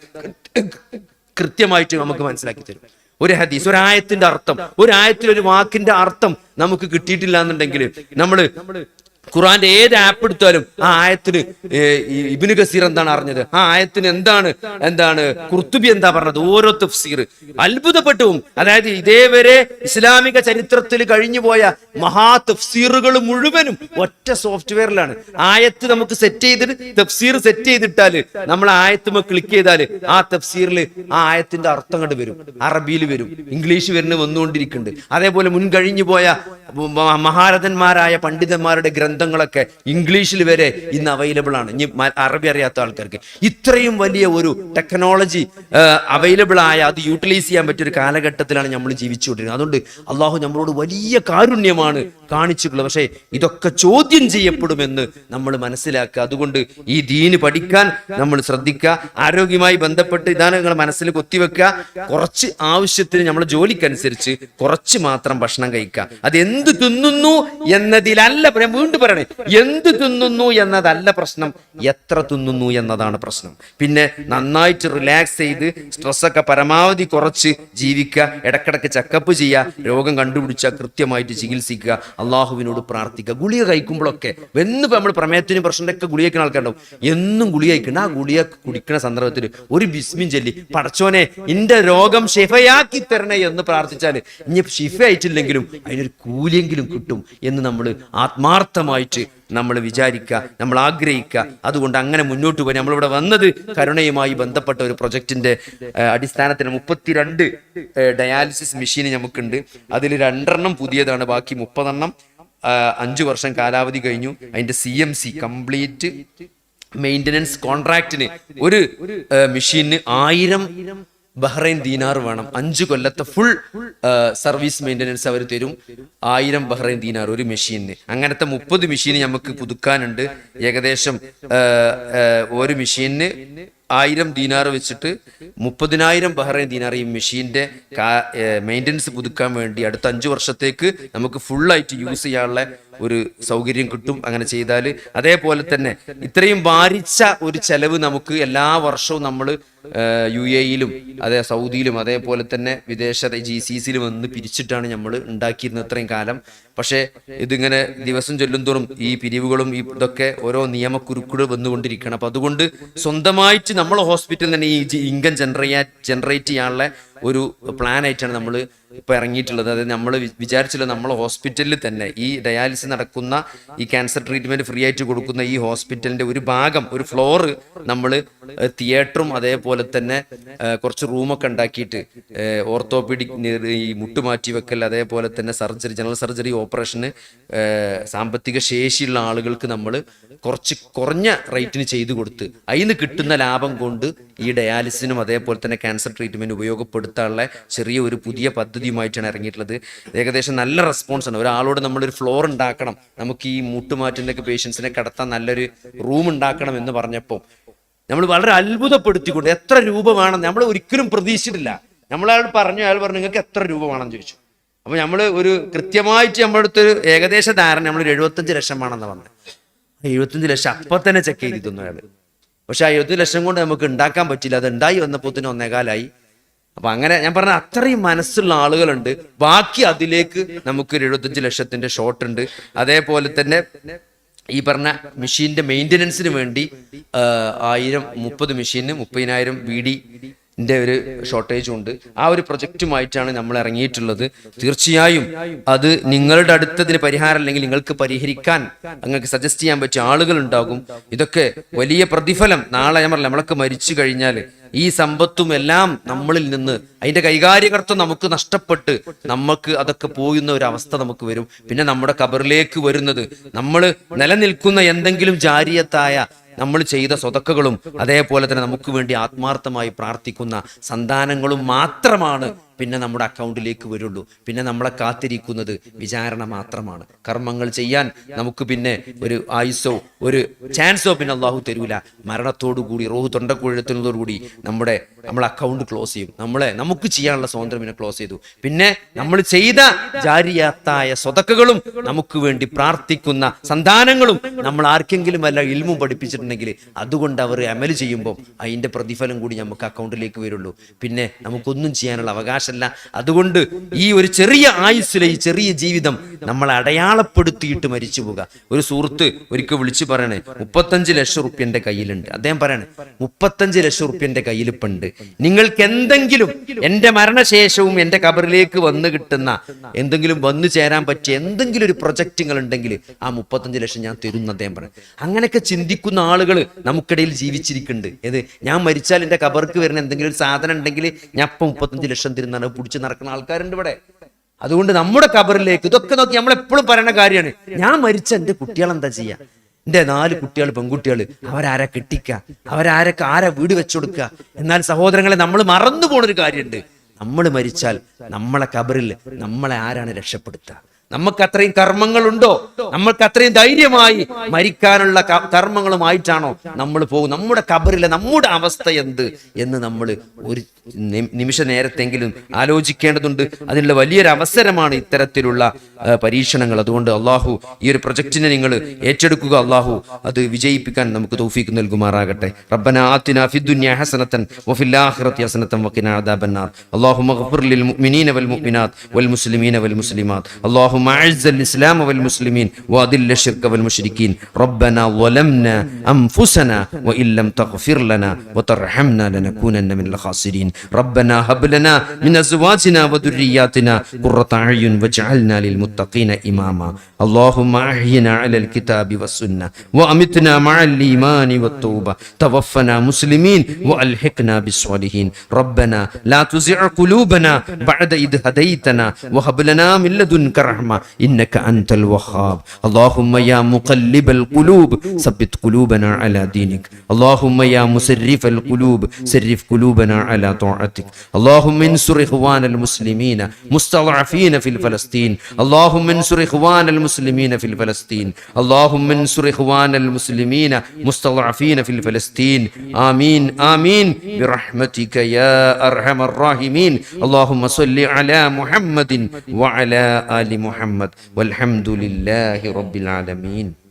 കൃത്യമായിട്ട് നമുക്ക് മനസ്സിലാക്കി തരും. ഒരു ഹദീസ് ഒരു ആയത്തിന്റെ അർത്ഥം. ഒരു ആയത്തിൽ ഒരു വാക്കിന്റെ അർത്ഥം നമുക്ക് കിട്ടിയിട്ടില്ല എന്നുണ്ടെങ്കിൽ നമ്മൾ ഖുറാന്റെ ഏത് ആപ്പ് എടുത്താലും ആ ആയത്തിന് ഇബിന് ഗസീർ എന്താണ് അറിഞ്ഞത്? ആ ആയത്തിന് എന്താണ് എന്താണ് കുർത്തുബി എന്താ പറഞ്ഞത്? ഓരോ തഫ്സീർ. അത്ഭുതപ്പെട്ടു. അതായത് ഇതേവരെ ഇസ്ലാമിക ചരിത്രത്തിൽ കഴിഞ്ഞുപോയ മഹാ തഫ്സീറുകൾ മുഴുവനും ഒറ്റ സോഫ്റ്റ്വെയറിലാണ്. ആയത്ത് നമുക്ക് സെറ്റ് ചെയ്തിട്ട് തഫ്സീർ സെറ്റ് ചെയ്തിട്ടാൽ നമ്മൾ ആയത്തുമ ക്ലിക്ക് ചെയ്താൽ ആ തഫ്സീറിൽ ആ ആയത്തിന്റെ അർത്ഥം കണ്ട് വരും. അറബിയിൽ വരും. ഇംഗ്ലീഷ് വരുന്ന വന്നുകൊണ്ടിരിക്കുന്നുണ്ട്. അതേപോലെ മുൻകഴിഞ്ഞു പോയ മഹാരഥന്മാരായ പണ്ഡിതന്മാരുടെ ഗ്രന്ഥങ്ങളൊക്കെ ഇംഗ്ലീഷിൽ വരെ ഇന്ന് അവൈലബിൾ ആണ്. ഇനി അറബി അറിയാത്ത ആൾക്കാർക്ക്. ഇത്രയും വലിയ ഒരു ടെക്നോളജി അവൈലബിൾ ആയ അത് യൂട്ടിലൈസ് ചെയ്യാൻ പറ്റിയ ഒരു കാലഘട്ടത്തിലാണ് നമ്മൾ ജീവിച്ചുകൊണ്ടിരുന്നത്. അതുകൊണ്ട് അള്ളാഹു നമ്മളോട് വലിയ കാരുണ്യമാണ് കാണിച്ചിട്ടുള്ളത് പക്ഷേ ഇതൊക്കെ ചോദ്യം ചെയ്യപ്പെടുമെന്ന് നമ്മൾ മനസ്സിലാക്കുക. അതുകൊണ്ട് ഈ ദീന് പഠിക്കാൻ നമ്മൾ ശ്രദ്ധിക്കുക. ആരോഗ്യമായി ബന്ധപ്പെട്ട് ഇതാണ് നിങ്ങളെ മനസ്സിൽ കൊത്തിവെക്കുക. കുറച്ച് ആവശ്യത്തിന് നമ്മളെ ജോലിക്കനുസരിച്ച് കുറച്ച് മാത്രം ഭക്ഷണം കഴിക്കുക. അത് എന്ത് തിന്നുന്നു എന്നതിലല്ല ഞാൻ വീണ്ടും പറയണേ. എന്ത് തിന്നുന്നു എന്നതല്ല പ്രശ്നം. എത്ര തിന്നുന്നു എന്നതാണ് പ്രശ്നം. പിന്നെ നന്നായിട്ട് റിലാക്സ് ചെയ്ത് സ്ട്രെസ്സൊക്കെ പരമാവധി കുറച്ച് ജീവിക്കുക. ഇടക്കിടക്ക് ചെക്കപ്പ് ചെയ്യുക. രോഗം കണ്ടുപിടിച്ചാൽ കൃത്യമായിട്ട് ചികിത്സിക്കുക. അള്ളാഹുവിനോട് പ്രാർത്ഥിക്കുക. ഗുളിക കഴിക്കുമ്പോഴൊക്കെ എന്ന് നമ്മൾ പ്രമേയത്തിന് പ്രശ്നത്തിനൊക്കെ ഗുളിക കഴിക്കുന്ന ആൾക്കാരുണ്ടാവും. എന്നും ഗുളിക കഴിക്കണം ആ ഗുളിക കുടിക്കുന്ന സന്ദർഭത്തിൽ ഒരു ബിസ്മിൻ ചൊല്ലി പടച്ചോനെ എന്റെ രോഗം ഷിഫയാക്കി തരണേ എന്ന് പ്രാർത്ഥിച്ചാൽ ഇനി ഷിഫ ആയിട്ടില്ലെങ്കിലും അതിനൊരു കൂലിയെങ്കിലും കിട്ടും എന്ന് നമ്മൾ ആത്മാർത്ഥമായിട്ട് നമ്മൾ വിചാരിക്കുക നമ്മൾ ആഗ്രഹിക്കുക. അതുകൊണ്ട് അങ്ങനെ മുന്നോട്ട് പോയി. നമ്മളിവിടെ വന്നത് കരുണയുമായി ബന്ധപ്പെട്ട ഒരു പ്രൊജക്ടിന്റെ അടിസ്ഥാനത്തിൽ മുപ്പത്തിരണ്ട് ഡയാലിസിസ് മെഷീൻ നമുക്കുണ്ട്. അതിൽ രണ്ടെണ്ണം പുതിയതാണ് ബാക്കി മുപ്പതെണ്ണം അഞ്ചു വർഷം കാലാവധി കഴിഞ്ഞു. അതിന്റെ C M C complete maintenance കോൺട്രാക്റ്റിന് ഒരു മെഷീന് ആയിരം ബഹ്റൈൻ ദീനാർ വേണം. അഞ്ചു കൊല്ലത്തെ ഫുൾ സർവീസ് മെയിന്റനൻസ് അവർ തരും. ആയിരം ബഹ്റൈൻ ദീനാർ ഒരു മെഷീനിന്. അങ്ങനത്തെ മുപ്പത് മെഷീൻ നമുക്ക് പുതുക്കാനുണ്ട്. ഏകദേശം ഒരു മെഷീനിന് ആയിരം ദീനാർ വെച്ചിട്ട് മുപ്പതിനായിരം ബഹ്റൈൻ ദീനാർ ഈ മെഷീന്റെ മെയിന്റനൻസ് പുതുക്കാൻ വേണ്ടി അടുത്ത അഞ്ച് വർഷത്തേക്ക് നമുക്ക് ഫുള്ളായിട്ട് യൂസ് ചെയ്യാനുള്ള ഒരു സൗകര്യം കിട്ടും അങ്ങനെ ചെയ്താൽ അതേപോലെ തന്നെ ഇത്രയും ഭാരിച്ച ഒരു ചെലവ് നമുക്ക് എല്ലാ വർഷവും നമ്മൾ യു എയിലും അതേ സൗദിയിലും അതേപോലെ തന്നെ വിദേശ ജി സി സിയിലും വന്ന് പിരിച്ചിട്ടാണ് നമ്മൾ ഉണ്ടാക്കിയിരുന്നത് ഇത്രയും കാലം. പക്ഷേ ഇതിങ്ങനെ ദിവസം ചെല്ലുന്തോറും ഈ പിരിവുകളും ഈ ഇതൊക്കെ ഓരോ നിയമക്കുരുക്കുകൾ വന്നുകൊണ്ടിരിക്കണം അപ്പം അതുകൊണ്ട് സ്വന്തമായിട്ട് നമ്മൾ ഹോസ്പിറ്റലിൽ തന്നെ ഈ ഇൻകം ജനറേറ്റ് ചെയ്യാനുള്ള ഒരു പ്ലാനായിട്ടാണ് നമ്മൾ ഇപ്പൊ ഇറങ്ങിയിട്ടുള്ളത്. അതായത് നമ്മൾ വിചാരിച്ചില്ല നമ്മൾ ഹോസ്പിറ്റലിൽ തന്നെ ഈ ഡയാലിസിസ് നടക്കുന്ന ഈ ക്യാൻസർ ട്രീറ്റ്മെന്റ് ഫ്രീ ആയിട്ട് കൊടുക്കുന്ന ഈ ഹോസ്പിറ്റലിന്റെ ഒരു ഭാഗം ഒരു ഫ്ലോറ് നമ്മൾ തിയേറ്ററും അതേപോലെ തന്നെ കുറച്ച് റൂമൊക്കെ ഉണ്ടാക്കിയിട്ട് ഓർത്തോപീഡിക് ഈ മുട്ടുമാറ്റി വെക്കൽ അതേപോലെ തന്നെ സർജറി ജനറൽ സർജറി ഓപ്പറേഷന് സാമ്പത്തിക ശേഷിയുള്ള ആളുകൾക്ക് നമ്മൾ കുറച്ച് കുറഞ്ഞ റേറ്റിന് ചെയ്തു കൊടുത്ത് അതിന് കിട്ടുന്ന ലാഭം കൊണ്ട് ഈ ഡയാലിസിനും അതേപോലെ തന്നെ ക്യാൻസർ ട്രീറ്റ്മെന്റ് ഉപയോഗപ്പെടുത്താനുള്ള ചെറിയ ഒരു പുതിയ പദ്ധതിയുമായിട്ടാണ് ഇറങ്ങിയിട്ടുള്ളത്. ഏകദേശം നല്ല റെസ്പോൺസ് ആണ്. ഒരാളോട് നമ്മളൊരു ഫ്ലോർ ഉണ്ടാക്കണം. നമുക്ക് ഈ മൂട്ടുമാറ്റിന്റെ ഒക്കെ പേഷ്യൻസിനെ കടത്താൻ നല്ലൊരു റൂം ഉണ്ടാക്കണം എന്ന് പറഞ്ഞപ്പോൾ നമ്മൾ വളരെ അത്ഭുതപ്പെടുത്തിക്കൊണ്ട് എത്ര രൂപ വേണം നമ്മൾ ഒരിക്കലും പ്രതീക്ഷിച്ചിട്ടില്ല. നമ്മളയാൾ പറഞ്ഞു അയാൾ പറഞ്ഞു നിങ്ങൾക്ക് എത്ര രൂപ വേണം ചോദിച്ചു. അപ്പൊ നമ്മൾ ഒരു കൃത്യമായിട്ട് നമ്മുടെ അടുത്തൊരു ഏകദേശ ധാരണ നമ്മൾ ഒരു എഴുപത്തഞ്ച് ലക്ഷം വേണമെന്ന് പറഞ്ഞു എഴുപത്തഞ്ച് ലക്ഷം അപ്പൊ തന്നെ ചെക്ക് ചെയ്തിരുന്നു അയാൾ പക്ഷെ ആ എഴുപത്തി ലക്ഷം കൊണ്ട് നമുക്ക് ഉണ്ടാക്കാൻ പറ്റില്ല. അത് ഉണ്ടായി വന്നപ്പോൾ തന്നെ ഒന്നേകാലായി. അപ്പൊ അങ്ങനെ ഞാൻ പറഞ്ഞ അത്രയും മനസ്സുള്ള ആളുകളുണ്ട്. ബാക്കി അതിലേക്ക് നമുക്ക് ഒരു എഴുപത്തഞ്ച് ലക്ഷത്തിന്റെ ഷോട്ട് ഉണ്ട്. അതേപോലെ തന്നെ ഈ പറഞ്ഞ മെഷീന്റെ മെയിന്റനൻസിന് വേണ്ടി ആയിരം മുപ്പത് മെഷീന് മുപ്പതിനായിരം വി ഡി ന്റെ ഒരു ഷോർട്ടേജും ഉണ്ട്. ആ ഒരു പ്രൊജക്റ്റുമായിട്ടാണ് നമ്മൾ ഇറങ്ങിയിട്ടുള്ളത്. തീർച്ചയായും അത് നിങ്ങളുടെ അടുത്തതിന് പരിഹാരം അല്ലെങ്കിൽ നിങ്ങൾക്ക് പരിഹരിക്കാൻ നിങ്ങൾക്ക് സജസ്റ്റ് ചെയ്യാൻ പറ്റിയ ആളുകൾ ഉണ്ടാകും ഇതൊക്കെ വലിയ പ്രതിഫലം. നാളെ ഞാൻ പറഞ്ഞില്ല നമ്മളൊക്കെ മരിച്ചു കഴിഞ്ഞാൽ ഈ സമ്പത്തും എല്ലാം നമ്മളിൽ നിന്ന് അതിന്റെ കൈകാര്യകർത്തം നമുക്ക് നഷ്ടപ്പെട്ട് നമുക്ക് അതൊക്കെ പോയുന്ന ഒരു അവസ്ഥ നമുക്ക് വരും. പിന്നെ നമ്മുടെ കബറിലേക്ക് വരുന്നത് നമ്മൾ നിലനിൽക്കുന്ന എന്തെങ്കിലും ജാരിയത്തായ നമ്മൾ ചെയ്ത സ്വതക്കുകളും അതേപോലെ തന്നെ നമുക്ക് വേണ്ടി ആത്മാർത്ഥമായി പ്രാർത്ഥിക്കുന്ന സന്താനങ്ങളും മാത്രമാണ് പിന്നെ നമ്മുടെ അക്കൗണ്ടിലേക്ക് വരുള്ളൂ. പിന്നെ നമ്മളെ കാത്തിരിക്കുന്നത് വിചാരണ മാത്രമാണ്. കർമ്മങ്ങൾ ചെയ്യാൻ നമുക്ക് പിന്നെ ഒരു ആയുസോ ഒരു ചാൻസോ പിന്നെ അള്ളാഹു തരൂല. മരണത്തോടു കൂടി റോഹു തൊണ്ടക്കുഴത്തുന്നതോടുകൂടി നമ്മുടെ നമ്മളെ അക്കൗണ്ട് ക്ലോസ് ചെയ്യും. നമ്മളെ നമുക്ക് ചെയ്യാനുള്ള സ്വാതന്ത്ര്യം പിന്നെ ക്ലോസ് ചെയ്തു. പിന്നെ നമ്മൾ ചെയ്ത ജാരിയാത്തായ സ്വതക്കുകളും നമുക്ക് വേണ്ടി പ്രാർത്ഥിക്കുന്ന സന്താനങ്ങളും നമ്മൾ ആർക്കെങ്കിലും വല്ല ഇൽമും പഠിപ്പിച്ചിട്ടുണ്ടെങ്കിൽ അതുകൊണ്ട് അവർ അമൽ ചെയ്യുമ്പോൾ അതിന്റെ പ്രതിഫലം കൂടി നമുക്ക് അക്കൗണ്ടിലേക്ക് വരുള്ളൂ. പിന്നെ നമുക്കൊന്നും ചെയ്യാനുള്ള അവകാശമല്ല അതുകൊണ്ട് ഈ ഒരു ചെറിയ ആയുസ്സിലെ ഈ ചെറിയ ജീവിതം നമ്മൾ അടയാളപ്പെടുത്തിയിട്ട് മരിച്ചു പോകുക ഒരു സുഹൃത്ത് ഒരിക്കൽ വിളിച്ചു പറയണേ മുപ്പത്തഞ്ച് ലക്ഷം റുപ്യന്റെ കയ്യിലുണ്ട്. അദ്ദേഹം പറയണേ മുപ്പത്തഞ്ച് ലക്ഷം റുപ്യന്റെ കയ്യിൽ ഇപ്പൊ ഉണ്ട് നിങ്ങൾക്ക് എന്തെങ്കിലും എന്റെ മരണശേഷവും എന്റെ കബറിലേക്ക് വന്നു കിട്ടുന്ന എന്തെങ്കിലും വന്നു ചേരാൻ പറ്റിയ എന്തെങ്കിലും ഒരു പ്രൊജക്റ്റുകൾ ഉണ്ടെങ്കിൽ ആ മുപ്പത്തഞ്ച് ലക്ഷം ഞാൻ തരുന്ന അദ്ദേഹം പറയും അങ്ങനെയൊക്കെ ചിന്തിക്കുന്ന ആളുകൾ നമുക്കിടയിൽ ജീവിച്ചിരിക്കുന്നുണ്ട്. ഏത്? ഞാൻ മരിച്ചാൽ എന്റെ കബർക്ക് വരുന്ന എന്തെങ്കിലും ഒരു സാധനം ഉണ്ടെങ്കിൽ ഞാൻ ഇപ്പൊ മുപ്പത്തഞ്ച് ലക്ഷം തരുന്നാണ് പിടിച്ച് നടക്കുന്ന ആൾക്കാരുണ്ട് ഇവിടെ. അതുകൊണ്ട് നമ്മുടെ കബറിലേക്ക് ഇതൊക്കെ നോക്കി നമ്മൾ എപ്പോഴും പറയുന്ന കാര്യമാണ്. ഞാൻ മരിച്ച എന്റെ കുട്ടികൾ എന്താ ചെയ്യാ? എന്റെ നാല് കുട്ടികൾ പെൺകുട്ടികൾ അവരാരെ കെട്ടിക്ക അവരാരൊക്കെ ആരെ വീട് വെച്ചു കൊടുക്കുക എന്നാൽ സഹോദരങ്ങളെ നമ്മൾ മറന്നു പോണൊരു കാര്യമുണ്ട്. നമ്മൾ മരിച്ചാൽ നമ്മളെ കബറിൽ നമ്മളെ ആരാണ് രക്ഷപ്പെടുത്തുക നമുക്ക് അത്രയും കർമ്മങ്ങളുണ്ടോ? നമ്മൾക്ക് അത്രയും ധൈര്യമായി മരിക്കാനുള്ള കർമ്മങ്ങളുമായിട്ടാണോ നമ്മൾ പോകും നമ്മുടെ കബറിലെ നമ്മുടെ അവസ്ഥ എന്ത് എന്ന് നമ്മൾ ഒരു നിമിഷ നേരത്തെങ്കിലും ആലോചിക്കേണ്ടതുണ്ട്. അതിനുള്ള വലിയൊരു അവസരമാണ് ഇത്തരത്തിലുള്ള പരീക്ഷണങ്ങൾ. അതുകൊണ്ട് അള്ളാഹു ഈ ഒരു പ്രൊജക്റ്റിനെ നിങ്ങൾ ഏറ്റെടുക്കുക. അള്ളാഹു അത് വിജയിപ്പിക്കാൻ നമുക്ക് തൗഫീക്ക് നൽകുമാറാകട്ടെ. റബ്ബനാ അള്ളാഹു ഫിദ്ദുന്യ ഹസനത്തൻ വഫിൽ അദാബന്നാർ. ലിൽ മുഅ്മിനീന വൽ വൽ മുസ്ലിമീന വൽ മുസ്ലിമാത് അല്ലാഹുമ്മ أعز الإسلام والمسلمين وأذل الشرك والمشركين. ربنا ظلمنا أنفسنا وإن لم تغفر لنا وترحمنا لنكونن من الخاسرين. ربنا هب لنا من أزواجنا وذرياتنا قرة أعين واجعلنا للمتقين إماما. اللهم احينا على الكتاب والسنة وأمتنا مع الإيمان والتوبة. توفنا مسلمين وألحقنا بالصالحين. ربنا لا تزع قلوبنا بعد إذ هديتنا وهب لنا من لدنك رحمة إنك أنت الوهاب. اللهم يا مقلب القلوب ثبت قلوبنا على دينك. اللهم يا مسرف القلوب سرف قلوبنا على طاعتك. اللهم انصر إخوان المسلمين مستضعفين في فلسطين اللهم انصر إخوان المسلمين في فلسطين اللهم انصر إخوان المسلمين مستضعفين في فلسطين آمين آمين. برحمتك يا أرحم الراحمين. اللهم صل على محمد وعلى آل محمد والحمد لله رب العالمين.